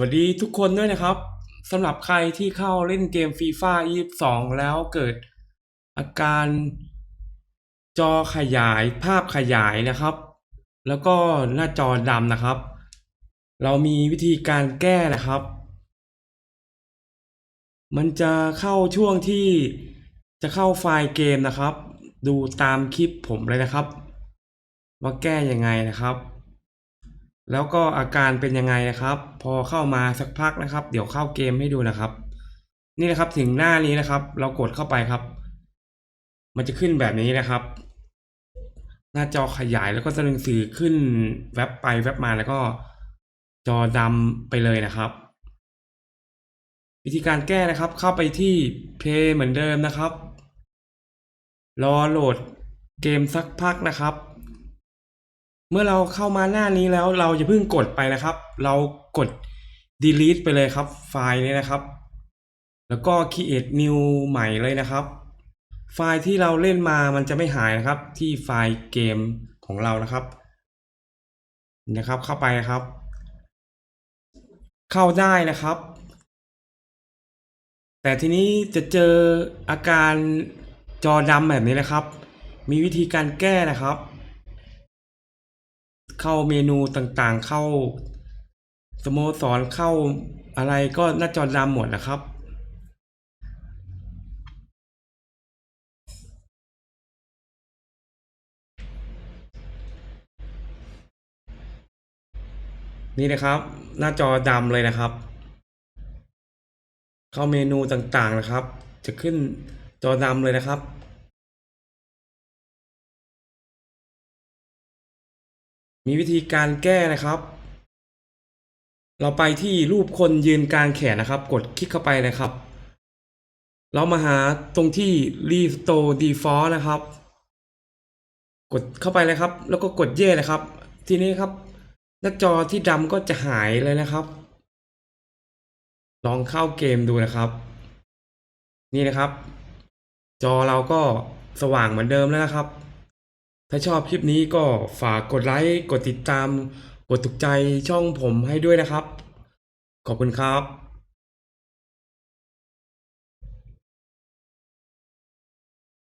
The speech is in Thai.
สวัสดีทุกคนด้วยนะครับสำหรับใครที่เข้าเล่นเกมฟีฟ่า22 แล้วเกิดอาการจอขยายภาพขยายนะครับ แล้วก็หน้าจอดำนะครับ เรามีวิธีการแก้นะครับ มันจะเข้าช่วงที่จะเข้าไฟล์เกมนะครับ ดูตามคลิปผมเลยนะครับ ว่าแก้ยังไงนะครับ แล้วก็อาการเป็นยังไงนะครับ พอเข้ามาสักพักนะครับ เดี๋ยวเข้าเกมให้ดูนะครับ นี่นะครับถึงหน้านี้นะครับ เรากดเข้าไปครับ มันจะขึ้นแบบนี้นะครับ หน้าจอขยายแล้วก็ตัวหนังสือขึ้นแวบไปแวบมาแล้วก็จอดำไปเลยนะครับ วิธีการแก้นะครับ เข้าไปที่ Play เหมือนเดิมนะครับ รอโหลดเกมสักพักนะครับ เมื่อเราเข้ามาหน้านี้แล้วเราจะเพิ่งกดไปนะครับ เรากด delete ไปเลยครับ ไฟล์นี้นะครับ แล้วก็ create new ใหม่เลยนะครับ ไฟล์ที่เราเล่นมามันจะไม่หายนะครับ ที่ไฟล์เกมของเรานะครับนะครับ เข้าไปครับ เข้าได้นะครับ แต่ทีนี้จะเจออาการจอดำแบบนี้นะครับ มีวิธีการแก้นะครับ เข้าเมนูต่างๆ เข้าสโมสรเข้าอะไรก็หน้าจอดำหมดนะครับ นี่นะครับ หน้าจอดำเลยนะครับ เข้าเมนูต่างๆนะครับ จะขึ้นจอดำเลยนะครับ มีวิธีการแก้นะครับ เราไปที่รูปคนยืนกลางแขนนะครับ กดคลิกเข้าไปเลยครับ เรามาหาตรงที่ Restore Default นะครับ กดเข้าไปเลยครับ แล้วก็กดเย่นะครับ ทีนี้ครับ หน้าจอที่ดำก็จะหายเลยนะครับ ลองเข้าเกมดูนะครับ นี่นะครับ จอเราก็สว่างเหมือนเดิมแล้วนะครับ ถ้าชอบคลิปนี้ก็ฝากกดไลค์ กดติดตาม กดถูกใจช่องผมให้ด้วยนะครับ ขอบคุณครับ